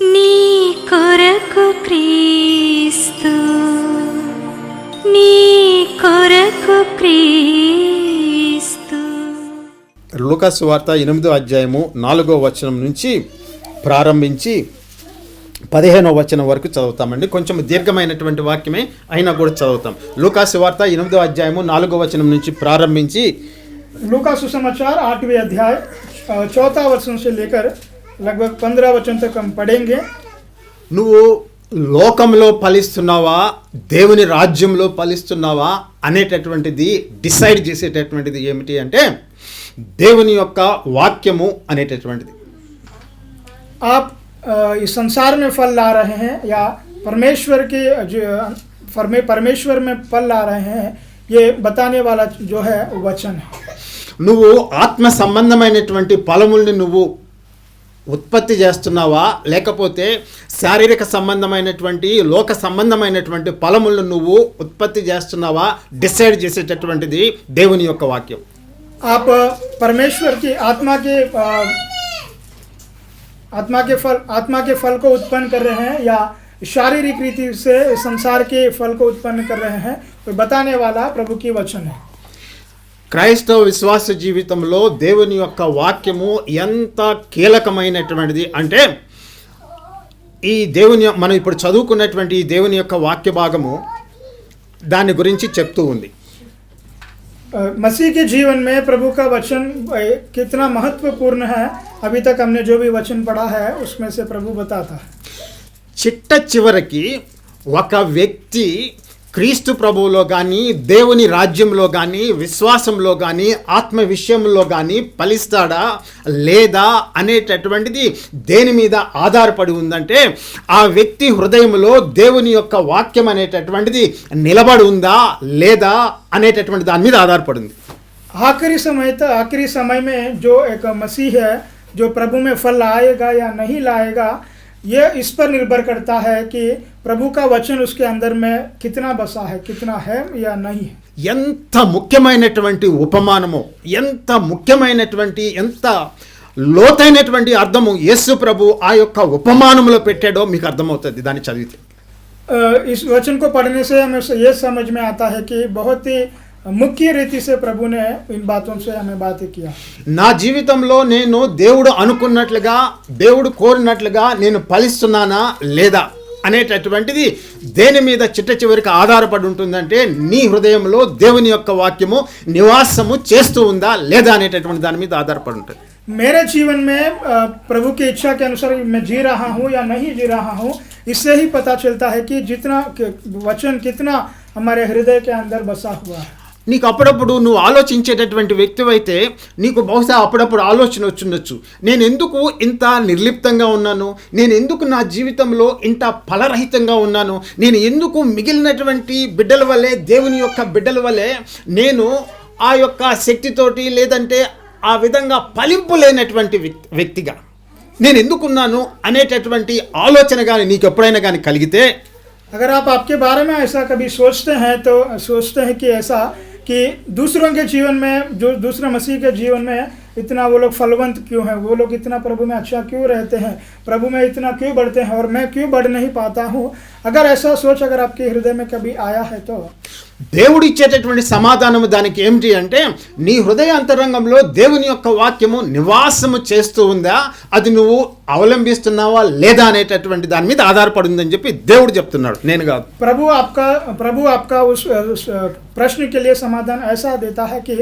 నీ కొరకు క్రీస్తు నీ కొరకు క్రీస్తు లూకాసు వార్త ఎనిమిదో అధ్యాయము నాలుగో వచనం నుంచి ప్రారంభించి పదిహేనో వచనం వరకు చదువుతామండి కొంచెం దీర్ఘమైనటువంటి వాక్యమే అయినా కూడా చదువుతాం లూకాసు వార్త ఎనిమిదో అధ్యాయము నాలుగో వచనం నుంచి ప్రారంభించి लूका सुसमाचार आठवें अध्याय अ, चौथा वचन से लेकर लगभग पंद्रह वचन तक हम पढ़ेंगे నువ్వు లోకంలో ఫలిస్తున్నావా దేవుని రాజ్యంలో ఫలిస్తున్నావా అనేటటువంటిది డిసైడ్ చేసేటటువంటిది ఏమిటి అంటే దేవుని యొక్క వాక్యము అనేటటువంటిది आप अ, इस संसार में फल ला रहे हैं या परमेश्वर के जो परमे परमेश्वर में फल ला रहे हैं ये बताने वाला जो है वो वचन है నువ్వు ఆత్మ సంబంధమైనటువంటి ఫలముల్ని నువ్వు ఉత్పత్తి చేస్తున్నావా లేకపోతే శారీరక సంబంధమైనటువంటి లోక సంబంధమైనటువంటి ఫలములను నువ్వు ఉత్పత్తి చేస్తున్నావా డిసైడ్ చేసేటటువంటిది దేవుని యొక్క వాక్యం आप अ, परमेश्वर की आत्मा के अ, आत्मा के फल आत्मा के फल को उत्पन्न कर रहे हैं या शारीरिक रीति से संसार के फल को उत्पन्न कर रहे हैं तो बताने वाला प्रभु की वचन है క్రైస్తవ విశ్వాస జీవితంలో దేవుని యొక్క వాక్యము ఎంత కీలకమైనటువంటిది అంటే ఈ దేవుని మనం ఇప్పుడు చదువుకున్నటువంటి ఈ దేవుని యొక్క వాక్య భాగము దాని గురించి చెప్తూ ఉంది अ, मसीह के जीवन में प्रभु का वचन अ, कितना महत्वपूर्ण है अभी तक हमने जो भी वचन पढ़ा है उसमें से प्रभु बताता है చిట్ట చివరికి ఒక వ్యక్తి క్రీస్తు ప్రభువులో కానీ దేవుని రాజ్యంలో కానీ విశ్వాసంలో కానీ ఆత్మ విషయంలో కానీ ఫలిస్తాడా లేదా అనేటటువంటిది దేని మీద ఆధారపడి ఉందంటే ఆ వ్యక్తి హృదయంలో దేవుని యొక్క వాక్యం అనేటటువంటిది నిలబడి ఉందా లేదా అనేటటువంటి దాని మీద ఆధారపడి ఉంది आखिरी समय तक आखिरी समय में जो एक मसीह है जो प्रभु में फल लाएगा या नहीं लाएगा ये इस पर निर्भर करता है कि प्रभु का वचन उसके अंदर में कितना बसा है कितना है या नहीं है ఎంత ముఖ్యమైనటువంటి ఉపమానము ఎంత ముఖ్యమైనటువంటి ఎంత లోతైనటువంటి అర్థము యేసు ప్రభు ఆ యొక్క ఉపమానములో పెట్టాడో మీకు అర్థమవుతుంది దాన్ని చదివితే अ, इस वचन को पढ़ने से हमें ये समझ में आता है कि बहुत ही मुख्य रीति से प्रभु ने इन बातों से हमें बातें किया నా జీవితంలో నేను దేవుడు అనుకున్నట్లుగా దేవుడు కోరినట్లుగా నేను ఫలిస్తున్నానా లేదా అనేటటువంటిది దేని మీద చిట్ట చివరికి ఆధారపడి ఉంటుందంటే నీ హృదయంలో దేవుని యొక్క వాక్యము నివాసము చేస్తూ ఉందా లేదా అనేటటువంటి దాని మీద ఆధారపడి ఉంటుంది मेरे जीवन में अ, प्रभु की इच्छा के अनुसार मैं जी रहा हूँ या नहीं जी रहा हूँ इससे ही पता चलता है कि जितना कि वचन कितना हमारे हृदय के अंदर बसा हुआ है నీకు అప్పుడప్పుడు నువ్వు ఆలోచించేటటువంటి వ్యక్తివైతే నీకు బహుశా అప్పుడప్పుడు ఆలోచన వచ్చుండొచ్చు. నేను ఎందుకు ఇంత నిర్లిప్తంగా ఉన్నాను? నేను ఎందుకు నా జీవితంలో ఇంత ఫలరహితంగా ఉన్నాను? నేను ఎందుకు మిగిలినటువంటి బిడ్డల వల్లే దేవుని యొక్క బిడ్డల వల్లే నేను ఆ యొక్క శక్తితోటి లేదంటే ఆ విధంగా ఫలింపు లేనటువంటి వ్యక్తిగా? నేను ఎందుకున్నాను అనేటటువంటి ఆలోచన కానీ నీకు ఎప్పుడైనా కానీ కలిగితే? అగర్ ఆప్ ఆప్కే బారే సోచతే సోచతే కి कि दूसरों के जीवन में, जो दूसरे मसीह के जीवन में इतना वो लोग फलवंत क्यों हैं? वो लोग इतना प्रभु में अच्छा क्यों रहते हैं? प्रभु में इतना क्यों बढ़ते हैं? और मैं क्यों बढ़ नहीं पाता हूँ? अगर ऐसा सोच अगर आपके हृदय में कभी आया है तो దేవుడు ఇచ్చేటటువంటి సమాధానము దానికి ఏమిటి అంటే నీ హృదయ అంతరంగంలో దేవుని యొక్క వాక్యము నివాసము చేస్తూ ఉందా అది నువ్వు అవలంబిస్తున్నావా లేదా అనేటటువంటి దాని మీద ఆధారపడి ఉందని చెప్పి దేవుడు చెప్తున్నాడు నేను కాదు प्रभु आपका प्रभु आपका उस, उस प्रश्न के लिए समाधान ऐसा देता है कि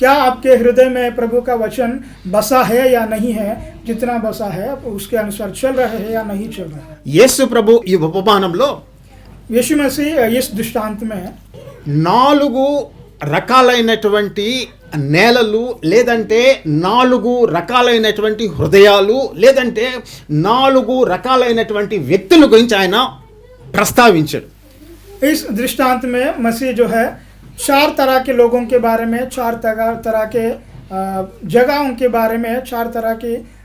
क्या आपके हृदय में प्रभु का वचन बसा है या नहीं है జితనా బసా హే ఉస్కే అనుసార్ చల్ రహే హే యా నహీ చల్ రహే యేసు ప్రభు ఈ ఉపమానంలో యేసు మసీ యస్ దృష్టాంతమే నాలుగు రకాలైనటువంటి నేలలు లేదంటే నాలుగు రకాలైనటువంటి హృదయాలు లేదంటే నాలుగు రకాలైనటువంటి వ్యక్తుల గురించి ఆయన ప్రస్తావించాడు. ఇస్ దృష్టాంత మే మసీ జో హై చార్ తరహ కే లోగోం కే బారే మే చార్ తరహ తరహ కే బారే మే చార్ తరహ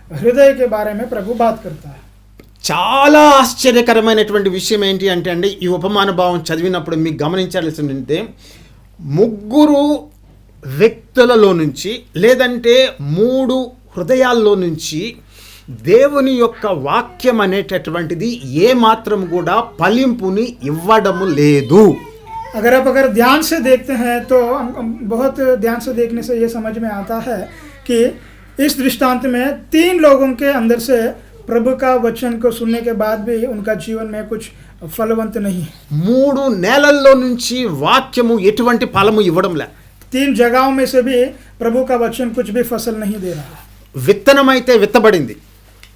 के हृदय के बारे में प्रभु बात करता है చాలా ఆశ్చర్యకరమైనటువంటి విషయం ఏంటి అంటే అండి ఈ ఉపమాన భావం చదివినప్పుడు మీకు గమనించాల్సిందంటే ముగ్గురు వ్యక్తులలో నుంచి లేదంటే మూడు హృదయాల్లో నుంచి దేవుని యొక్క వాక్యం అనేటటువంటిది ఏ మాత్రం కూడా ఫలింపుని ఇవ్వడము లేదు अगर आप अगर ध्यान से देखते हैं तो हम- हम बहुत ध्यान से देखने से ये समझ में आता है कि इस दृष्टांत में तीन लोगों के अंदर से प्रभु का वचन को सुनने के बाद भी उनका जीवन में कुछ फलवंत नहीं है మూడు నేలల్లో నుంచి వాక్యము ఎటువంటి ఫలము ఇవ్వడం లే तीन जगहों में से भी प्रभु का वचन कुछ भी फसल नहीं दे रहा విత్తనమైతే విత్తబడింది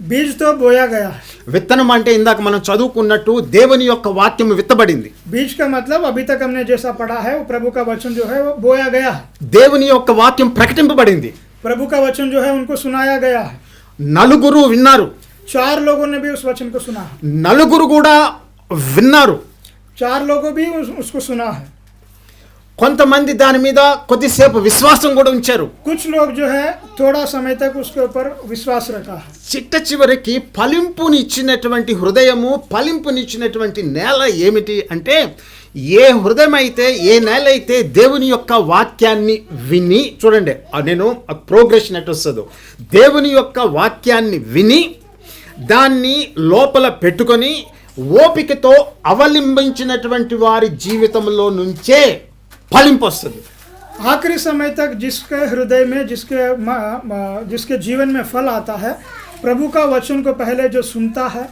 बीज तो बोया गया है విత్తనం అంటే ఇందాక మనం చదువుకున్నట్టు దేవుని యొక్క వాక్యం విత్తబడింది बीज का मतलब अभी तक हमने जैसा पढ़ा है वो प्रभु का वचन जो है वो बोया गया है దేవుని యొక్క వాక్యం ప్రకటింపబడింది प्रभु का वचन जो है उनको सुनाया गया है నలుగురు విన్నారు चार लोगों ने भी उस वचन को सुना है నలుగురు కూడా విన్నారు चार लोगों भी उस, उसको सुना है కొంతమంది దాని మీద కొద్దిసేపు విశ్వాసం కూడా ఉంచారు कुछ लोग जो है थोड़ा समय तक उसके ऊपर विश्वास रखा है చిట్ట చివరికి ఫలింపుని ఇచ్చినటువంటి హృదయము ఫలింపునిచ్చినటువంటి నేల ఏమిటి అంటే ఏ హృదయం అయితే ఏ నేల అయితే దేవుని యొక్క వాక్యాన్ని విని చూడండి ఆ నేను ప్రోగ్రెషన్ ఎట్ వస్తుందో దేవుని యొక్క వాక్యాన్ని విని దాన్ని లోపల పెట్టుకొని ఓపికతో అవలంబించినటువంటి వారి జీవితంలో నుంచే ఫలింపు వస్తుంది आखिरी समय तक जिसके हृदय में जिसके म- म- जिसके जीवन में फल आता है प्रभु का वचन को पहले जो सुनता है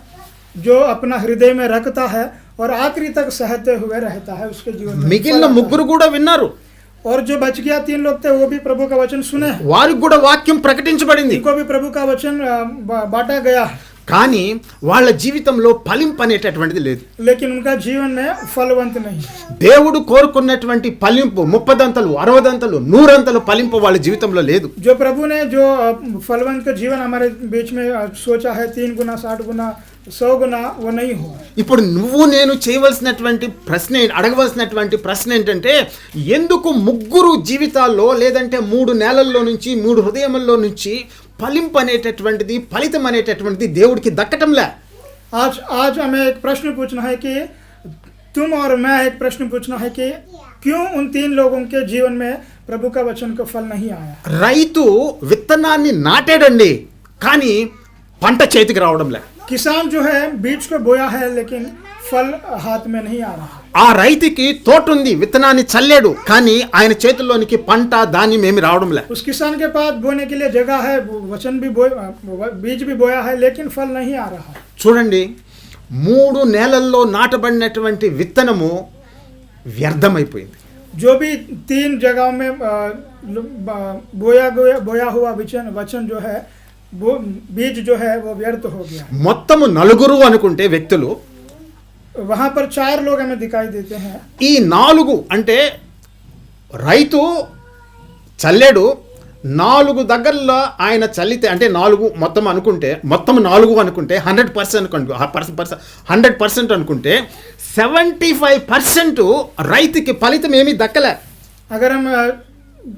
जो अपना हृदय में रखता है और आखिरी तक सहते हुए रहता है उसके जीवन में మిగిలిన फल आता ముగ్గురు కూడా విన్నారు है। और जो बच गया तीन लोग थे वो भी प्रभु का वचन सुने हैं। వారికి కూడా వాక్యం ప్రకటించబడింది इनको भी प्रभु का वचन अ, बा- बांटा गया है కానీ వాళ్ళ జీవితంలో ఫలింపు అనేటటువంటిది లేదు ఇంకా జీవన దేవుడు కోరుకున్నటువంటి ఫలింపు ముప్పదంతలు అరవదంతలు నూరంతలు ఫలింపు వాళ్ళ జీవితంలో లేదు. జో ప్రభునే జో ఫలవంత జీవన బీచ్ సోచా హై. తీన్ ఇప్పుడు నువ్వు నేను చేయవలసినటువంటి ప్రశ్న అడగవలసినటువంటి ప్రశ్న ఏంటంటే ఎందుకు ముగ్గురు జీవితాల్లో లేదంటే మూడు నేలల్లో నుంచి మూడు హృదయముల్లో నుంచి ఫలింపు అనేటటువంటిది ఫలితం అనేటటువంటిది దేవుడికి దక్కటంలే आज आज हमें एक प्रश्न पूछना है कि तुम और मैं एक प्रश्न पूछना है कि क्यों उन तीन लोगों के जीवन में प्रभु का वचन को फल नहीं आया రైతు విత్తనాన్ని నాటాడండి కానీ పంట చేతికి రావడంలే किसान जो है बीज को बोया है लेकिन फल हाथ में नहीं आ रहा ఆ రైతుకి తోట ఉంది విత్తనాన్ని చల్లాడు కానీ ఆయన చేతుల్లోనికి పంట ధాన్యం ఏమి రావడంలే उस किसान के पास बोने के लिए जगह है वो वचन भी बो बीज भी बोया है लेकिन फल नहीं आ रहा చూడండి మూడు నేలల్లో నాటబడినటువంటి విత్తనము వ్యర్థమైపోయింది जो भी तीन जगहों में अ, लो- ब- बोया गया बोया हुआ वचन वचन जो है वो बीज जो है वो व्यर्थ हो गया మొత్తము నలుగురు అనుకుంటే వ్యక్తులు वहाँ पर चार लोग हमें दिखाई देते हैं ఈ నాలుగు అంటే రైతు చల్లాడు నాలుగు దగ్గరలో ఆయన చల్లితే అంటే నాలుగు మొత్తం అనుకుంటే మొత్తం నాలుగు అనుకుంటే hundred percent percent hundred percent అనుకుంటే సెవెంటీ ఫైవ్ పర్సెంట్ రైతుకి ఫలితం ఏమీ దక్కలే अगर हम अ,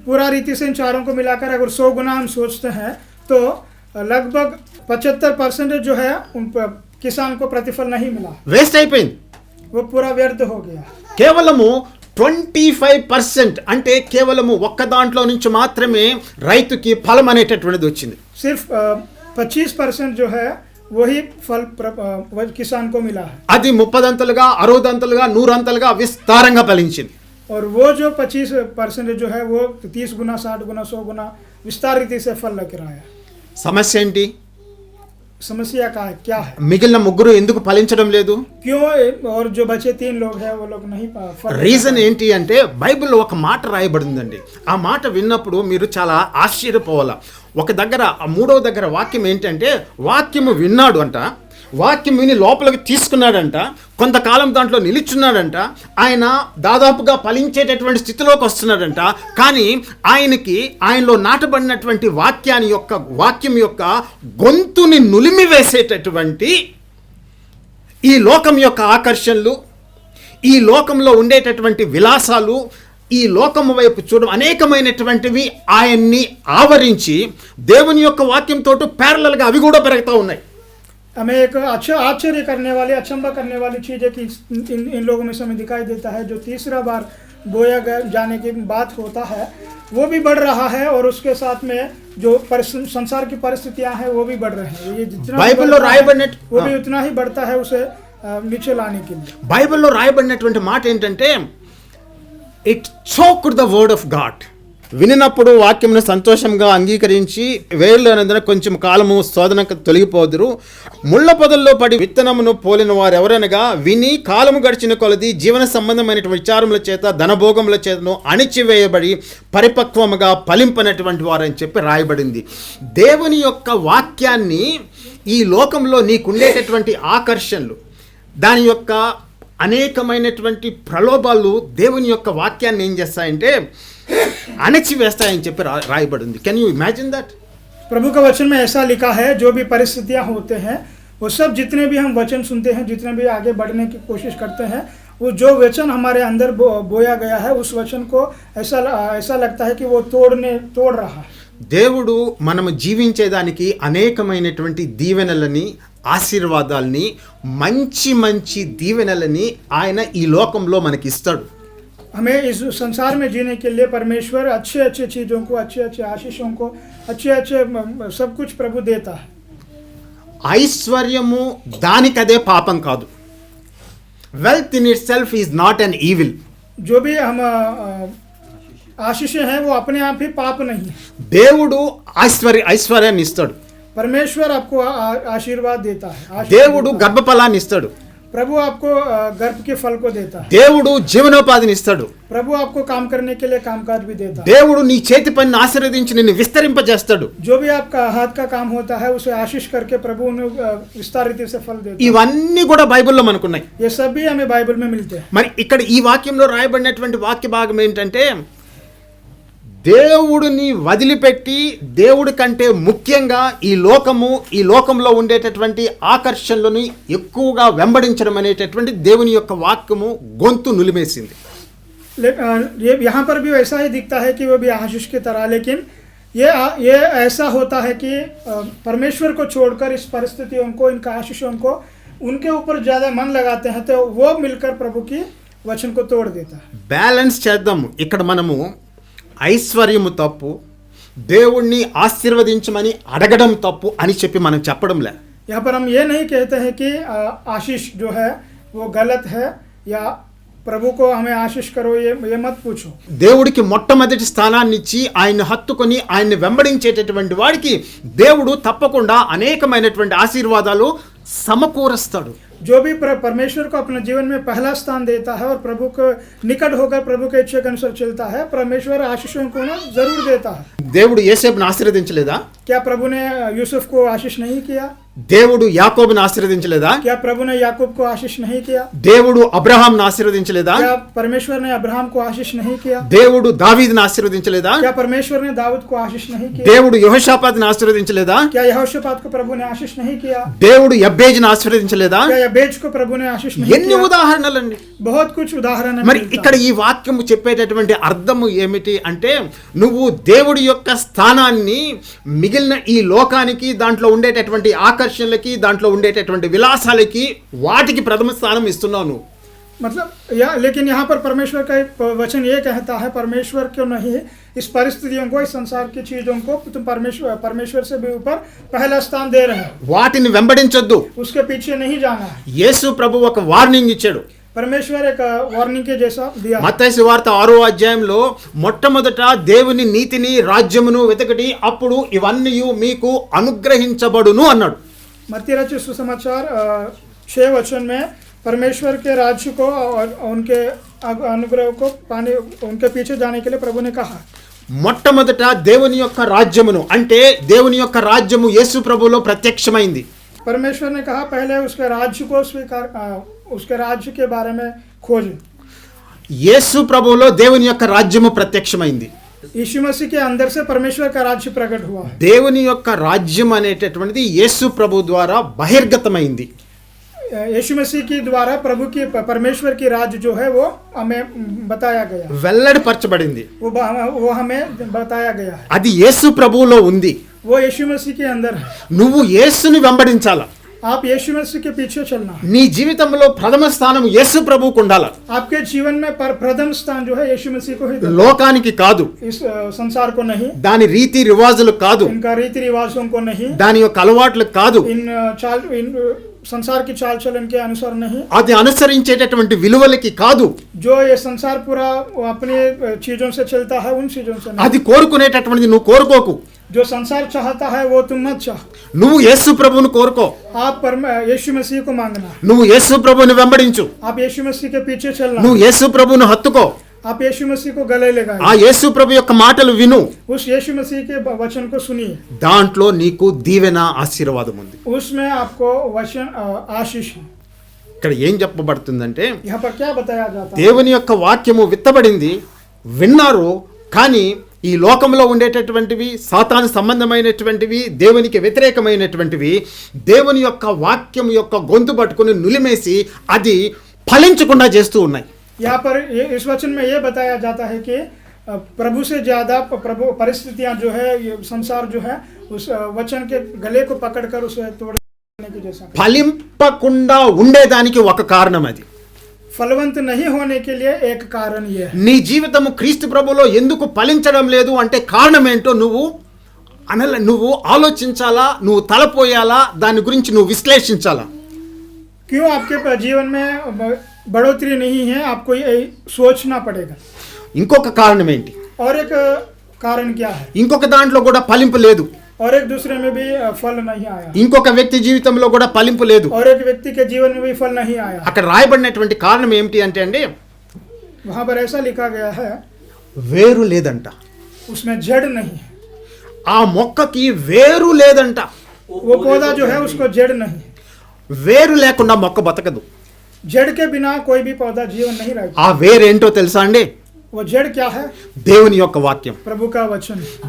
पूरा रीति से इन चारों को मिलाकर अगर सौ गुना हम सोचते हैं तो लगभग पचहत्तर परसेंट जो है उन पर किसान को प्रतिफल नहीं मिला వేస్ట్ అయిపోయింది वो पूरा व्यर्थ हो गया కేవలము ట్వంటీ ఫైవ్ పర్సెంట్ అంటే కేవలము ఒక్క దాంట్లో నుంచి మాత్రమే రైతుకి ఫలం అనేటటువంటిది వచ్చింది सिर्फ पच्चीस परसेंट जो है वही फल प्र- अ, वह किसान को मिला है అది ముప్పదంతలుగా అరవదంతలుగా నూరంతలుగా విస్తారంగా ఫలించింది और वो जो पच्चीस परसेंट जो है वो तीस गुना साठ गुना सौ गुना विस्तार रीति से फल लग रहा है సమస్య ఏంటి समस्या का है क्या है మిగిలిన ముగ్గురు ఎందుకు ఫలించడం లేదు क्यों और जो बचे तीन लोग हैं वो लोग नहीं पा- फल రీజన్ ఏంటి అంటే బైబిల్లో ఒక మాట రాయబడిందండి ఆ మాట విన్నప్పుడు మీరు చాలా ఆశ్చర్యపోవాలా ఒక దగ్గర ఆ మూడవ దగ్గర వాక్యం ఏంటంటే వాక్యము విన్నాడు అంట వాక్యం విని లోపలికి తీసుకున్నాడంట కొంతకాలం దాంట్లో నిలుచున్నాడంట ఆయన దాదాపుగా ఫలించేటటువంటి స్థితిలోకి వస్తున్నాడంట కానీ ఆయనకి ఆయనలో నాటబడినటువంటి వాక్యాన్ని యొక్క వాక్యం యొక్క గొంతుని నులిమి వేసేటటువంటి ఈ లోకం యొక్క ఆకర్షణలు ఈ లోకంలో ఉండేటటువంటి విలాసాలు ఈ లోకము వైపు చూడడం అనేకమైనటువంటివి ఆయన్ని ఆవరించి దేవుని యొక్క వాక్యంతో ప్యారలల్గా అవి కూడా పెరుగుతూ ఉన్నాయి. हमें एक अच्छा आश्चर्य करने वाली अचंबा करने वाली चीज़ है कि इस- इन इन लोगों में से हमें दिखाई देता है जो तीसरा बार बोया गया जाने की बात होता है वो भी बढ़ रहा है और उसके साथ में जो परिस- संसार की परिस्थितियां हैं वो भी बढ़ रही हैं ये जितना भी బైబిల్లో बढ़ता है, రాయబడినట్టు वो भी उतना ही बढ़ता है उसे अ, नीचे लाने के लिए బైబిల్లో రాయబడినటువంటి మాట ఏంటంటే it choked the word of God వినినప్పుడు వాక్యమును సంతోషంగా అంగీకరించి వేళ్ళు అనేందున కొంచెం కాలము శోధన తొలగిపోదురు. ముళ్ళ పొదల్లో పడి విత్తనమును పోలిన వారు ఎవరనగా విని కాలము గడిచిన కొలది జీవన సంబంధమైనటువంటి విచారముల చేత ధనభోగముల చేతను అణిచివేయబడి పరిపక్వముగా ఫలింపనటువంటి వారు అని చెప్పి రాయబడింది. దేవుని యొక్క వాక్యాన్ని ఈ లోకంలో నీకుండేటటువంటి ఆకర్షణలు దాని యొక్క అనేకమైనటువంటి ప్రలోభాలు దేవుని యొక్క వాక్యాన్ని ఏం చేస్తాయంటే అణచివేస్తాయని చెప్పి రా రాయబడింది కెన్ యూ ఇమాజిన్ దట్ प्रभु का वचन में ऐसा लिखा है जो भी परिस्थितियां होते हैं वो सब जितने भी हम वचन सुनते हैं जितने भी आगे बढ़ने की कोशिश करते हैं वो जो वचन हमारे अंदर बो, बोया गया है उस वचन को ऐसा ऐसा लगता है कि वो तोड़ने तोड़ रहा है దేవుడు మనము జీవించేదానికి అనేకమైనటువంటి దీవెనలని ఆశీర్వాదాలని మంచి మంచి దీవెనలని ఆయన ఈ లోకంలో మనకి ఇస్తాడు हमें इस संसार में जीने के लिए परमेश्वर अच्छे अच्छे चीज़ों को अच्छे अच्छे आशीषों को अच्छे अच्छे म- म- सब कुछ प्रभु देता है ఐశ్వర్యము దానికదే పాపం కాదు wealth in itself is not an evil जो भी हम अ, अ, आशीषें हैं वो अपने आप ही पाप नहीं है దేవుడు ఐశ్వర్య ఐశ్వర్యాన్ని ఇస్తాడు పరమేశ్వర్ ఆప్కు ఆశీర్వాద్ దేతా దేవుడు గర్భఫలాన్ని ఇస్తాడు. ప్రభు ఆప్కు గర్భకి ఫల్కో దేతా దేవుడు జీవనోపాధిని ఇస్తాడు. ప్రభు ఆప్కు కామ్ కర్నే కే కామ్ కాజ్ భీ దేతా దేవుడు నీ చేతి పనిని ఆశీర్వదించి నిన్ను విస్తరింపజేస్తాడు. జో భీ ఆప్కా హాత్ కా కామ్ హోతా హై ఉసే ఆశీష్ కర్కే ప్రభువును విస్తారిత సే ఫల్ దేతా ఇవన్నీ కూడా బైబిల్లో మనకున్నాయి. ఏ సబ్ భీ హమే బైబిల్ మే మిల్తే మరి ఇక్కడ ఈ వాక్యంలో రాయబడినటువంటి వాక్య భాగం ఏంటంటే దేవుడిని వదిలిపెట్టి దేవుడి కంటే ముఖ్యంగా ఈ లోకము ఈ లోకంలో ఉండేటటువంటి ఆకర్షణలను ఎక్కువగా వెంబడించడం అనేటటువంటి దేవుని యొక్క వాక్యము గొంతు నులిమేసింది ले- अ, ये यहाँ पर भी वैसा ही दिखता है कि वो भी आशीष की तरह लेकिन ये आ- ये ऐसा होता है कि अ, परमेश्वर को छोड़कर इस परिस्थितियों को इनका आशीषों को उनके ऊपर ज़्यादा मन लगाते हैं तो वो मिलकर प्रभु की वचन को तोड़ देता है బ్యాలెన్స్ చేద్దాము ఇక్కడ మనము ఐశ్వర్యము తప్పు దేవుణ్ణి ఆశీర్వదించమని అడగడం తప్పు అని చెప్పి మనం చెప్పడంలే यहाँ पर हम ये नहीं कहते हैं कि अ, आशीष जो है वो गलत है या प्रभु को हमें आशीष करो ये ये मत पूछो దేవుడికి మొట్టమొదటి స్థానాన్ని ఇచ్చి ఆయన్ని హత్తుకొని ఆయన్ని వెంబడించేటటువంటి వాడికి దేవుడు తప్పకుండా అనేకమైనటువంటి ఆశీర్వాదాలు సమకూరుస్తాడు जो भी प्र- परमेश्वर को अपने जीवन में पहला स्थान देता है और प्रभु को निकट होकर प्रभु के इच्छा के अनुसार चलता है परमेश्वर आशीषों को ना जरूर देता है దేవుడు ఏసేపుని ఆశీర్వదించలేదా क्या प्रभु ने यूसुफ को आशीष नहीं किया దేవుడు యాకోబును ఆశీర్వదించలేదా? క్యా ప్రభునే యాకోబ్కు కియా దేవుడు అబ్రహాం ఆశీర్వదించలేదా? క్యా పరమేశ్వర్ నే అబ్రహాం కు కియా దేవుడు దావీదును ఆశీర్వదించలేదా? క్యా పరమేశ్వర్ నే దావూద్కు కియా దేవుడు యెహోషాపాతును ఆశీర్వదించలేదా? క్యా యెహోషాపాత్కు ప్రభు నే కియా దేవుడు యబ్బేజును ఆశీర్వదించలేదా? క్యా యబ్బేజ్కు ప్రభు నే ఎన్ని ఉదాహరణలండి. బహుత్ కుచ్ ఉదాహరణ మరి ఇక్కడ ఈ వాక్యము చెప్పేటటువంటి అర్థము ఏమిటి అంటే నువ్వు దేవుడి యొక్క స్థానాన్ని మిగిలిన ఈ లోకానికి దాంట్లో ఉండేటటువంటి ఆక ఆకర్షణలకి దాంట్లో ఉండేటటువంటి విలాసాలకి వాటికి ప్రథమ స్థానం ఇస్తున్నావు నువ్వు मतलब या लेकिन यहाँ पर परमेश्वर का एक वचन ये कहता है परमेश्वर क्यों नहीं इस परिस्थितियों को इस संसार की चीजों को तुम परमेश्वर परमेश्वर से भी ऊपर पहला स्थान दे रहे हो వాటిని వెంబడించొద్దు उसके पीछे नहीं जाना है యేసు ప్రభు ఒక వార్నింగ్ ఇచ్చాడు परमेश्वर एक वार्निंग के जैसा दिया है। మత్తయి సువార్త ఆరో అధ్యాయంలో మొట్టమొదట దేవుని నీతిని రాజ్యమును వెతకటి అప్పుడు ఇవన్నీ మీకు అనుగ్రహించబడును అన్నాడు मत्ती रचित सुसमाचार अ, छः वचन में परमेश्वर के राज्य को और उनके अग- अनुग्रह को पाने उनके पीछे जाने के लिए प्रभु ने कहा మొట్టమొదట దేవుని యొక్క రాజ్యమును అంటే దేవుని యొక్క రాజ్యము యేసు ప్రభులో ప్రత్యక్షమైంది परमेश्वर ने कहा पहले उसके राज्य को स्वीकार अ, उसके राज्य के बारे में खोज యేసు ప్రభులో దేవుని యొక్క రాజ్యము ప్రత్యక్షమైంది यीशु मसीह के अंदर से परमेश्वर का राज्य प्रकट हुआ है దేవుని యొక్క రాజ్యం అనేటటువంటిది యేసు ప్రభు ద్వారా బహిర్గతమైంది यीशु मसीह के द्वारा प्रभु की परमेश्वर की राज्य जो है वो हमें बताया गया है। వెల్లడిపరచబడింది वो ब- वो हमें बताया गया है అది యేసు ప్రభువులో ఉంది वो यीशु मसीह के अंदर है నువ్వు యేసుని వెంబడించాల आप यीशु मसीह के पीछे चलना है నీ జీవితంలో ప్రథమ స్థానం యేసు ప్రభువుకు ఉండాల आपके जीवन में पर प्रथम स्थान जो है यीशु मसीह को ही देना। లోకానికి కాదు इस अ, संसार को नहीं దాని రీతి రివాజులు కాదు इनका रीति रिवाजों को नहीं దాని యొక్క అలవాట్లు కాదు इन अ, चाल इन अ, संसार की चाल चलन के अनुसार नहीं అది అనుసరించేటటువంటి విలువలకి కాదు जो ये संसार पूरा वो अपने अ, चीजों से चलता है उन चीजों से नहीं అది కోరుకునేటటువంటిది నువ్వు కోరుకోకు जो संसार चाहता है वो तुम मत चाह నువ్వు యేసు ప్రభువును కోరుకో आप परम यीशु मसीह को मांगना నువ్వు యేసు ప్రభువుని వెంబడించు आप यीशु मसीह के पीछे चलना నువ్వు యేసు ప్రభువును హత్తుకో आप यीशु मसीह को गले लगाए ఆ యేసు ప్రభు యొక్క మాటలు విను उस यीशु मसीह के ब- वचन को सुनिए దాంట్లో నీకు దీవెన ఆశీర్వాదం ఉంది उसमें आपको वचन अ, आशीष है ఇక్కడ ఏం చెప్పబడుతుందంటే यहाँ पर क्या बताया जाता है దేవుని యొక్క వాక్యము విత్తబడింది విన్నారు కానీ ఈ లోకంలో ఉండేటటువంటివి సాతాను సంబంధమైనటువంటివి దేవునికి వ్యతిరేకమైనటువంటివి దేవుని యొక్క వాక్యం యొక్క గొంతు పట్టుకుని నులిమేసి అది ఫలించకుండా చేస్తూ ఉన్నాయి यहाँ पर ये इस वचन में ये बताया जाता है कि अ, प्रभु से ज्यादा प- प्रभु परिस्थितियां जो है ये संसार जो है उस अ, वचन के गले को पकड़कर उसे तोड़ने की जैसा ఫలింపకుండా ఉండేదానికి ఒక కారణం అది फलवंत नहीं होने के लिए एक कारण ये है నీ జీవితము క్రీస్తు ప్రభులో ఎందుకు ఫలించడం లేదు అంటే కారణం ఏంటో నువ్వు అనల నువ్వు ఆలోచించాలా నువ్వు తలపోయాలా దాని గురించి నువ్వు విశ్లేషించాలా क्यों आपके प- जीवन में ब- बढ़ोतरी नहीं है आपको ये सोचना पड़ेगा ఇంకొక కారణం ఏంటి और एक अ, कारण क्या है ఇంకొక దాంట్లో కూడా ఫలింపు లేదు और एक दूसरे में भी अ, फल नहीं आया ఇంకొక వ్యక్తి జీవితంలో కూడా ఫలింపు లేదు और एक व्यक्ति के जीवन में भी फल नहीं आया అక్కడ రాయబడినటువంటి కారణం ఏమిటి అంటే అండి वहां पर ऐसा लिखा गया है వేరు లేదంట उसमें जड़ नहीं है ఆ మొక్కకి వేరు లేదంట वो पौधा जो है उसको जड़ नहीं है వేరు లేకుండా మొక్క బతకదు जड़ के बिना कोई भी पौधा जीवन नहीं रहेगा ఆ వేరేంటో తెలుసా అండి वो जड़ क्या है దేవుని యొక్క వాక్యం. ప్రభు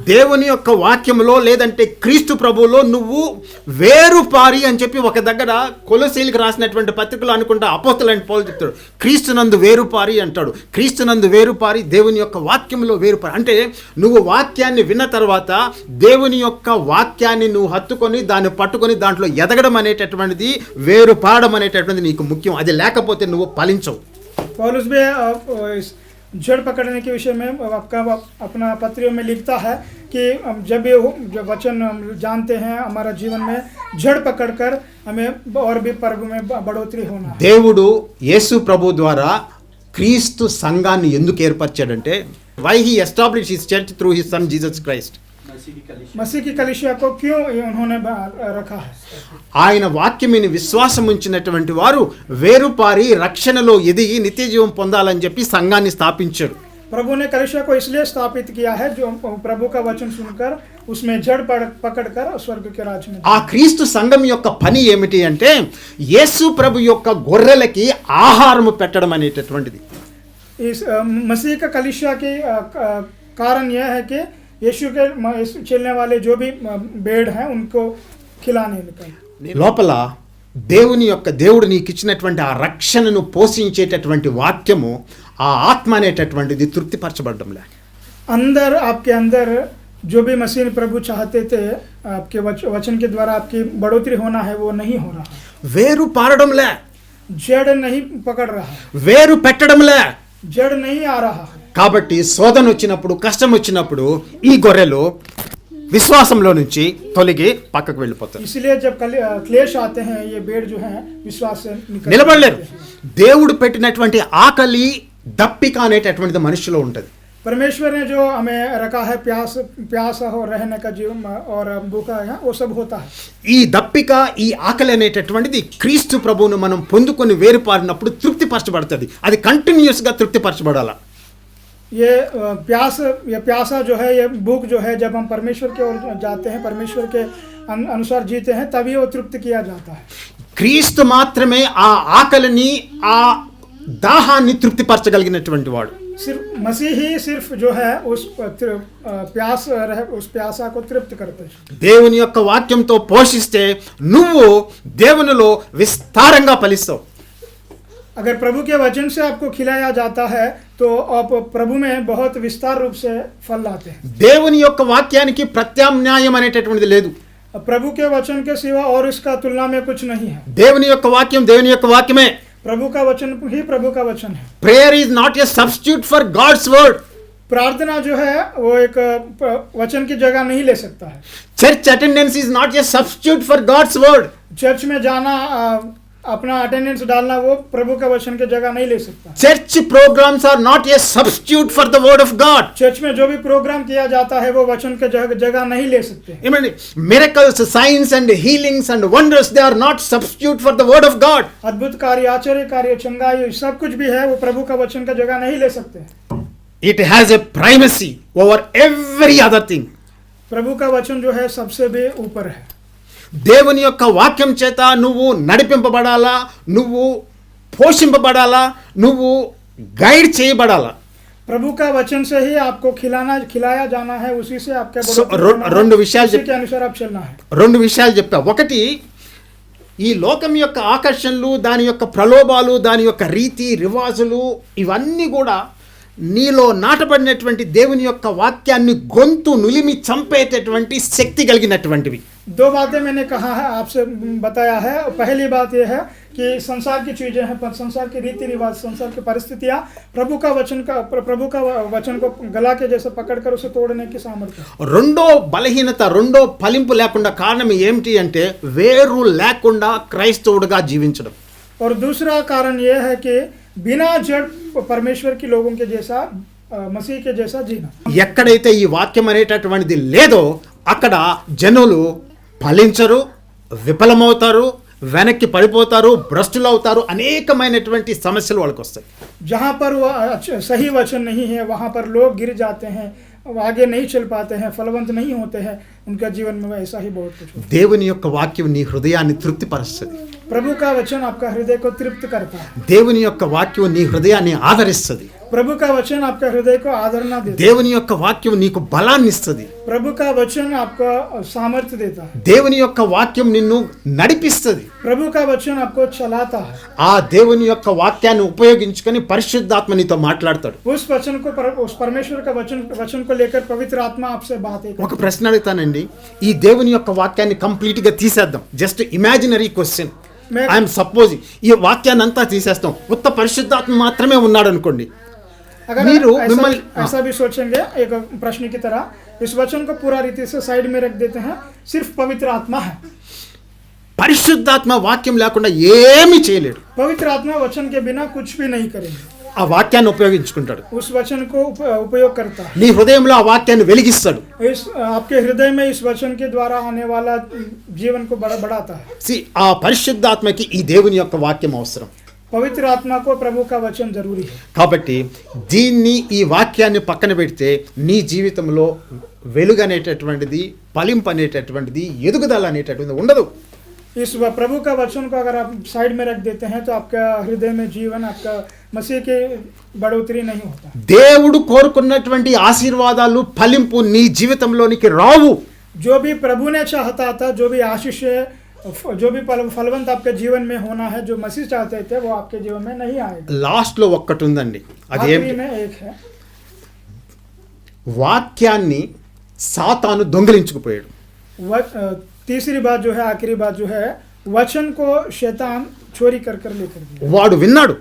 దేవుని యొక్క వాక్యంలో లేదంటే క్రీస్తు ప్రభులో నువ్వు వేరు పారి అని చెప్పి ఒక దగ్గర కొలశీలకు రాసినటువంటి పత్రికలు అనుకుంటా అపోతలు అని పోలు చెప్తాడు. క్రీస్తునందు వేరు పారి అంటాడు. క్రీస్తునందు వేరు పారి దేవుని యొక్క వాక్యంలో వేరు పారి. అంటే నువ్వు వాక్యాన్ని విన్న తర్వాత దేవుని యొక్క వాక్యాన్ని నువ్వు హత్తుకొని దాన్ని పట్టుకొని దాంట్లో ఎదగడం అనేటటువంటిది వేరు పాడడం అనేటటువంటిది నీకు ముఖ్యం. అది లేకపోతే నువ్వు ఫలించవు. जड़ पकड़ने के विषय में आपका अपना पत्रियों में लिखता है कि हम जब ये हो- जब वचन हम जानते हैं हमारा जीवन में जड़ पकड़कर हमें और भी पर्व में ब- बढ़ोतरी होना है దేవుడు యేసు ప్రభు ద్వారా క్రీస్తు సంఘాన్ని ఎందుకు ఏర్పరిచాడంటే why he establish his church through his son Jesus Christ मसीह की कलिशिया को क्यों ये उन्होंने ब- रखा है ఆయన వాక్యమిని విశ్వాసం ఉంచినటువంటి వారు వేరుపారి రక్షణలో ఎదిగి నిత్య జీవం పొందాలని చెప్పి సంఘాన్ని స్థాపించాడు प्रभु ने कलिशिया को इसलिए स्थापित किया है जो प्रभु का वचन सुनकर उसमें जड़ पड़- पकड़कर स्वर्ग के राज्य में ఆ క్రీస్తు సంఘం యొక్క పని ఏమిటి అంటే యేసు ప్రభు యొక్క గొర్రెలకి ఆహారము పెట్టడం అనేటటువంటిది इस अ, मसीह का कलिशिया के अ, क- कारण यह है कि यीशु के म- यीशु चलने वाले जो भी अ, भेड़ हैं उनको खिलाने का లోపల దేవుని యొక్క దేవుడు నీకు ఇచ్చినటువంటి ఆ రక్షణను పోషించేటటువంటి వాక్యము ఆ ఆత్మ అనేటటువంటిది తృప్తిపరచబడడం లే अंदर आपके अंदर जो भी मसीह प्रभु चाहते थे आपके वच- वचन के द्वारा आपकी बढ़ोतरी होना है वो नहीं हो रहा వేరు పారడంలే जड़ नहीं पकड़ रहा है వేరు పెట్టడంలే जड़ नहीं आ रहा है కాబట్టి శోధన వచ్చినప్పుడు కష్టం వచ్చినప్పుడు ఈ గొర్రెలు విశ్వాసంలో నుంచి తొలగి పక్కకు వెళ్ళిపోతారు इसलिए जब कल- अ, क्लेश आते हैं ये भेड़ जो है विश्वास से निकल నిలబడలేరు जाते हैं। దేవుడు పెట్టినటువంటి ఆకలి దప్పిక అనేటటువంటిది మనిషిలో ఉంటుంది परमेश्वर ने जो हमें रखा है प्यास प्यास और रहने का जीवन और भूखा है वो सब होता है ఈ దప్పిక ఈ ఆకలి అనేటటువంటిది క్రీస్తు ప్రభువును మనం పొందుకొని వేరుపారినప్పుడు తృప్తిపరచబడుతుంది అది కంటిన్యూస్గా తృప్తిపరచబడాల ये अ, प्यास ये प्यासा जो है ये भूख जो है जब हम परमेश्वर की ओर जाते हैं परमेश्वर के अन- अनुसार जीते हैं तभी वो तृप्त किया जाता है క్రీస్తు మాత్రమే ఆ ఆకలిని ఆ దాహాన్ని తృప్తిపరచగలిగినటువంటి వాడు सिर्फ मसीह ही सिर्फ जो है उस अ, तृ- अ, प्यास रह उस प्यासा को तृप्त करते हैं దేవుని యొక్క వాక్యంతో పోషిస్తే నువ్వు దేవునిలో విస్తారంగా ఫలిస్తావు अगर प्रभु के वचन से आपको खिलाया जाता है तो आप प्रभु में बहुत विस्तार रूप से फल लाते हैं దేవుని యొక్క వాక్యానికి ప్రత్యామ్నాయం అనేటటువంటిది లేదు प्रभु के वचन के सिवा और इसका तुलना में कुछ नहीं है దేవుని యొక్క వాక్యం దేవుని యొక్క వాక్యమే प्रभु का वचन ही प्रभु का वचन है prayer is not a substitute for God's word प्रार्थना जो है वो एक अ, वचन की जगह नहीं ले सकता है church attendance is not a substitute for God's word church में जाना अ, अपना अटेंडेंस डालना वो प्रभु के वचन के जगह नहीं ले सकता। Church programs are not a substitute for the word of God church में जो भी प्रोग्राम किया जाता है वो वचन के जगह जगह नहीं ले सकते। Miracles signs and healings and wonders they are not substitute for the word of God अद्भुत कार्य आश्चर्य कार्य चंगाई सब कुछ भी है वो प्रभु का वचन का जगह नहीं ले सकते। It has a primacy over every other thing प्रभु का वचन जो है सबसे भी ऊपर है। దేవుని యొక్క వాక్యం చేత నువ్వు నడిపింపబడాలా నువ్వు పోషింపబడాలా నువ్వు గైడ్ చేయబడాలా प्रभु का वचन से ही आपको खिलाना खिलाया जाना है उसी से आपके So, बढ़ोतरी रो- होना है, రెండు విషయాలు उसी చెప్- के अनुसार आप चलना है రెండు విషయాలు చెప్తా ఒకటి ఈ లోకం యొక్క ఆకర్షణలు దాని యొక్క ప్రలోభాలు దాని యొక్క రీతి రివాజులు ఇవన్నీ కూడా నీలో నాటబడినటువంటి దేవుని యొక్క వాక్యాన్ని గొంతు నులిమి చంపేటటువంటి శక్తి కలిగినటువంటివి दो बातें मैंने कहा है आपसे बताया है पहली बात यह है कि संसार की चीजें हैं पर संसार की रीति रिवाज संसार की परिस्थितियां प्रभु का वचन का प्र- प्रभु का वचन को गला के जैसे पकड़कर उसे तोड़ने की सामर्थ्य రెండో బలహీనత రెండో ఫలింపు లేకుండా కారణం ఏమిటి అంటే వేరు లేకుండా క్రైస్తవుడుగా జీవించడం और दूसरा कारण यह है कि बिना जड़ परमेश्वर की लोगों के जैसा अ, मसीह के जैसा जीना ఎక్కడైతే ఈ వాక్యం అనేటటువంటిది లేదో అక్కడ జనులు ఫలించరు విఫలమవుతారు వెనక్కి పడిపోతారు భ్రష్టులు అవుతారు అనేకమైనటువంటి సమస్యలు వాళ్ళకి వస్తాయి जहाँ पर वह अच्छ- सही वचन नहीं है वहाँ पर लोग गिर जाते हैं आगे नहीं चल पाते हैं फलवंत नहीं होते हैं उनका जीवन में ऐसा ही बहुत कुछ होता దేవుని యొక్క వాక్యం నీ హృదయాన్ని తృప్తిపరుస్తుంది है प्रभु का वचन आपका हृदय को तृप्त करता है దేవుని యొక్క వాక్యం నీ హృదయాన్ని ఆదరిస్తుంది प्रभु का वचन आपका हृदय को आदरना देता है దేవుని యొక్క వాక్యం నీకు బలాన్ని ఇస్తుంది प्रभु का वचन आपको सामर्थ्य देता है దేవుని యొక్క వాక్యం నిన్ను నడిపిస్తుంది प्रभु का वचन आपको चलाता है ఆ దేవుని యొక్క వాక్యాన్ని ఉపయోగించుకొని పరిశుద్ధాత్మ నీతో మాట్లాడతాడు उस वचन को पर, उस परमेश्वर का वचन वचन को लेकर पवित्र आत्मा आपसे बातें करता ఒక ప్రశ్న అడుగుతానండి ఈ దేవుని యొక్క వాక్యాన్ని కంప్లీట్ గా తీసేద్దాం just imaginary question may- I am suppose ఈ వాక్యాన్ని అంతా తీసేస్తాం ఉత్త పరిశుద్ధాత్మ మాత్రమే ఉన్నాడు అనుకోండి अगर మీరు ऐसा, మిమ్మల్ని ऐसा भी सोचेंगे एक प्रश्न की तरह इस वचन को पूरा रीति से साइड में रख देते हैं सिर्फ पवित्र आत्मा है పరిశుద్ధాత్మ వాక్యం లేకుండా ఏమీ చేయలేడు पवित्र आत्मा वचन के बिना कुछ भी नहीं करेंगे ఆ వాక్యాన్ని ఉపయోగించుకుంటాడు उस वचन को उप- उपयोग करता है నీ హృదయంలో ఆ వాక్యాన్ని వెలిగిస్తాడు इस आपके हृदय में इस वचन के द्वारा आने वाला जीवन को बढ़ा बढ़ाता है See, ఆ పరిశుద్ధాత్మకి ఈ దేవుని యొక్క వాక్యం అవసరం पवित्र आत्मा को प्रभु का वचन जरूरी है కాబట్టి దీన్ని ఈ వాక్యాన్ని పక్కన పెడితే నీ జీవితంలో వెలుగు అనేటటువంటిది ఫలింపు అనేటటువంటిది ఎదుగుదల అనేటటువంటిది ఉండదు इस व- प्रभु का वचन को अगर आप साइड में रख देते हैं तो आपका हृदय में जीवन आपका मसीह की बढ़ोतरी नहीं होता దేవుడు కోరుకున్నటువంటి ఆశీర్వాదాలు ఫలింపు నీ జీవితంలోనికి రావు जो भी प्रभु ने चाहता था जो भी आशीष है, फ- जो भी फल- फलवंत आपके जीवन में होना है जो मसीह चाहते थे वो आपके जीवन में नहीं आएगा లాస్ట్ లో ఒక్కటి ఉందండి आखिरी అదేంటి में एक है వాక్యాన్ని సాతాను దొంగిలించుకుపోయాడు व- अ, तीसरी बात जो है आखिरी बात जो है वचन को शैतान चोरी कर कर लेकर दिया వాడు విన్నాడు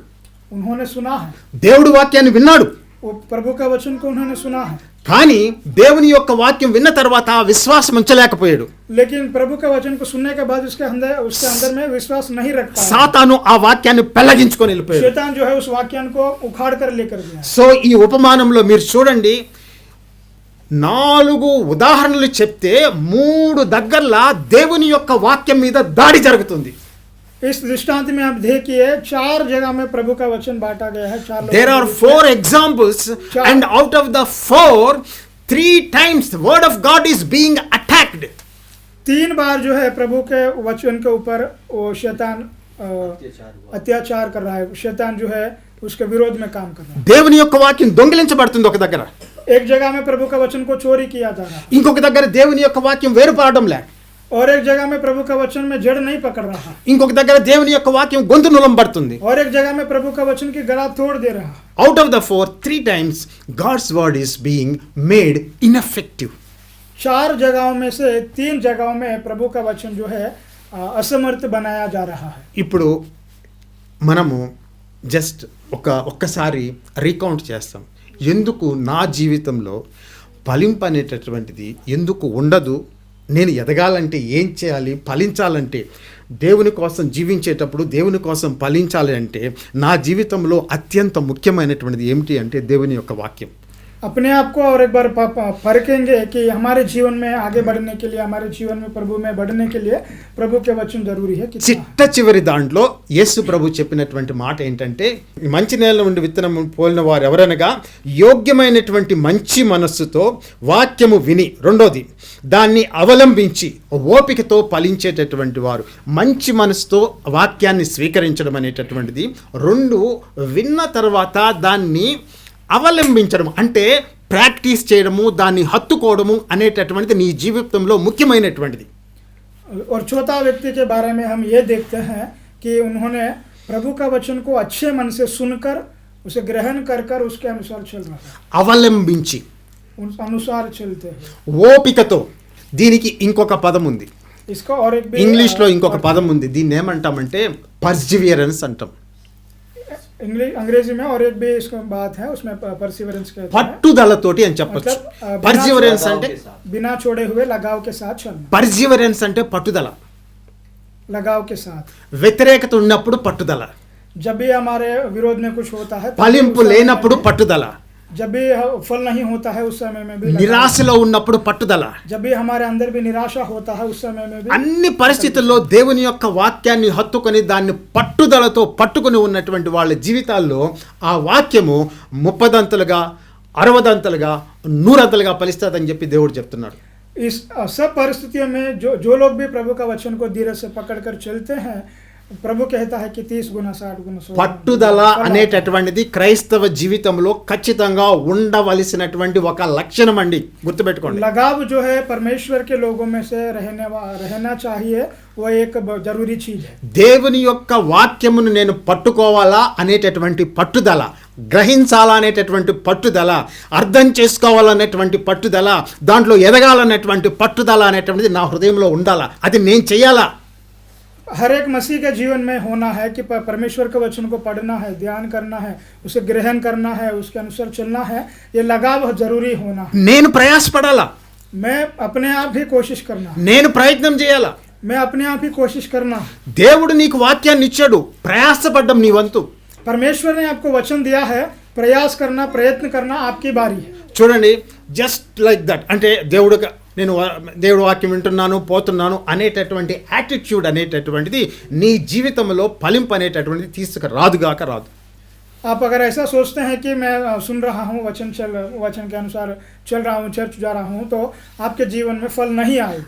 उन्होंने सुना है దేవుడు వాక్యాన్ని విన్నాడు वो प्रभु का वचन को उन्होंने सुना है కానీ దేవుని యొక్క వాక్యం విన్న తర్వాత విశ్వాసం ఉంచలేకపోయాడు लेकिन प्रभु का वचन को सुनने के बाद उसके अंदर उसके अंदर में विश्वास नहीं रख पाया సాతాను ఆ వాక్యాన్ని పెళ్లగించుకొని వెళ్ళిపోయాడు शैतान जो है उस वाक्यान को उखाड़ कर लेकर गया సో ఈ ఉపమానంలో మీరు చూడండి నాలుగు ఉదాహరణలు చెప్తే మూడు దగ్గరలా దేవుని యొక్క వాక్యం మీద దాడి జరుగుతుంది इस दृष्टांत में आप देखिए चार जगह में प्रभु का वचन बांटा गया है चार लोगों దేర్ के ఆర్ बीच में। Four examples Sure. And out of the four three times word of God is being attacked तीन बार जो है प्रभु के वचन के ऊपर वो शैतान अ, अत्याचार कर रहा है शैतान जो है उसके विरोध में काम कर रहा దేవుని యొక్క వాక్యం దొంగిలించబడుతుంది ఒక దగ్గర है एक जगह में प्रभु का वचन को चोरी किया जा रहा है ఇంకొక దగ్గర దేవుని యొక్క వాక్యం వేరుపడడం లే और एक जगह में प्रभु का वचन में जड़ नहीं पकड़ रहा ఇంకొక దగ్గర దేవుని యొక్క వాక్యం గొంతు నులంబడుతుంది और एक जगह में प्रभु का वचन की गला तोड़ दे रहा out of the four three times God's word is being made ineffective चार जगहों में से तीन जगहों में प्रभु का वचन जो है आ, असमर्थ बनाया जा रहा है ఇప్పుడు మనము జస్ట్ ఒక ఒక్కసారి రీకౌంట్ చేస్తాం. ఎందుకు నా జీవితంలో ఫలింపు అనేటటువంటిది ఎందుకు ఉండదు? నేను ఎదగాలంటే ఏం చేయాలి? ఫలించాలంటే దేవుని కోసం జీవించేటప్పుడు దేవుని కోసం ఫలించాలి అంటే నా జీవితంలో అత్యంత ముఖ్యమైనటువంటిది ఏమిటి అంటే దేవుని యొక్క వాక్యం. अपने आप को और एक बार प- प- परखेंगे कि हमारे जीवन में आगे बढ़ने के लिए हमारे जीवन में प्रभु में बढ़ने के लिए प्रभु के वचन जरूरी है कितना है? చిట్ట చివరి దాంట్లో యేసు ప్రభు చెప్పినటువంటి మాట ఏంటంటే మంచి నేల నుండి విత్తనం పోలిన వారు ఎవరనగా యోగ్యమైనటువంటి మంచి మనస్సుతో వాక్యము విని రెండోది దాన్ని అవలంబించి ఓపికతో ఫలించేటటువంటి వారు మంచి మనసుతో వాక్యాన్ని స్వీకరించడం అనేటటువంటిది రెండు విన్న తర్వాత దాన్ని అవలంబించడం అంటే ప్రాక్టీస్ చేయడము దాన్ని హత్తుకోవడము అనేటటువంటిది నీ జీవితంలో ముఖ్యమైనటువంటిది और चौथा व्यक्ति के बारे में हम ये देखते हैं कि उन्होंने प्रभु का वचन को अच्छे मन से सुनकर उसे ग्रहण कर कर उसके अनुसार चल रहा है అవలంబించి उस अनुसार चलते हैं ఓపికతో దీనికి ఇంకొక పదం ఉంది इसका और एक भी ఇంగ్లీష్లో अ, ఇంకొక और- పదం ఉంది దీన్ని ఏమంటామంటే పర్జివియరెన్స్ అంటాం इंग्लिश अंग्रेजी में और एक भी इसका बात है उसमें परसिवरेंस कहते हैं పట్టుదలతోటి అని చెప్పొచ్చు मतलब, अ, बिना పర్జివరెన్స్ छोड़े- అంటే बिना छोड़े हुए लगाव के साथ चलना పర్జివరెన్స్ అంటే పట్టుదల लगाव के साथ వ్యతిరేకత ఉన్నప్పుడు పట్టుదల जब भी हमारे विरोध में कुछ होता है तब भी ఫలింపు उस समय లేనప్పుడు में- పట్టుదల जब भी फल नहीं होता है उस समय में भी लगाव- నిరాశలో ఉన్నప్పుడు పట్టుదల जब भी हमारे अंदर भी निराशा होता है उस समय में भी అన్ని పరిస్థితుల్లో దేవుని యొక్క వాక్యాన్ని హత్తుకొని దాన్ని పట్టుదలతో పట్టుకొని ఉన్నటువంటి వాళ్ళ జీవితాల్లో ఆ వాక్యము ముప్పదంతలుగా అరవదంతలుగా నూరంతలుగా ఫలిస్తుందని చెప్పి దేవుడు చెప్తున్నాడు इस अ, सब परिस्थितियों में जो जो लोग भी प्रभु का वचन को धीरे से पकड़कर चलते हैं పట్టుదల అనేటటువంటిది క్రైస్తవ జీవితంలో ఖచ్చితంగా ఉండవలసినటువంటి ఒక లక్షణం అండి. గుర్తుపెట్టుకోండి. లగావు జో హే పరమేశ్వర్ కే లోగో మే సే రహనే రహనా చాహియే ఓ ఏక జరూరీ చీజ్ దేవుని యొక్క వాక్యమును నేను పట్టుకోవాలా అనేటటువంటి పట్టుదల గ్రహించాలా అనేటటువంటి పట్టుదల అర్థం చేసుకోవాలనేటువంటి పట్టుదల దాంట్లో ఎదగాలనేటువంటి పట్టుదల అనేటువంటిది నా హృదయంలో ఉండాలా? అది నేను చేయాలా हर एक मसीह के जीवन में होना है कि प- परमेश्वर के वचन को पढ़ना है ध्यान करना है उसे ग्रहण करना है उसके अनुसार चलना है ये लगाव जरूरी होना है నేను ప్రయాసపడాలా मैं अपने आप ही कोशिश करना है నేను ప్రయత్నం చేయాలా मैं अपने आप ही कोशिश करना है దేవుడు నీకు వాక్యాన్ని ఇచ్చాడు ప్రయాసపడ్డం నీ వంతు परमेश्वर ने आपको वचन दिया है प्रयास करना प्रयत्न करना आपकी बारी है చూడండి జస్ట్ లైక్ దట్ అంటే దేవుడు నేను వా- దేవుడు వాక్యం వింటున్నాను పోతున్నాను అనేటటువంటి యాటిట్యూడ్ అనేటటువంటిది నీ జీవితంలో ఫలింపు అనేటటువంటిది తీసుకురాదుగాక రాదు आप अगर ऐसा सोचते हैं कि मैं अ, सुन रहा हूँ वचन चल वचन के अनुसार चल रहा हूँ चर्च जा रहा हूँ तो आपके जीवन में फल नहीं आए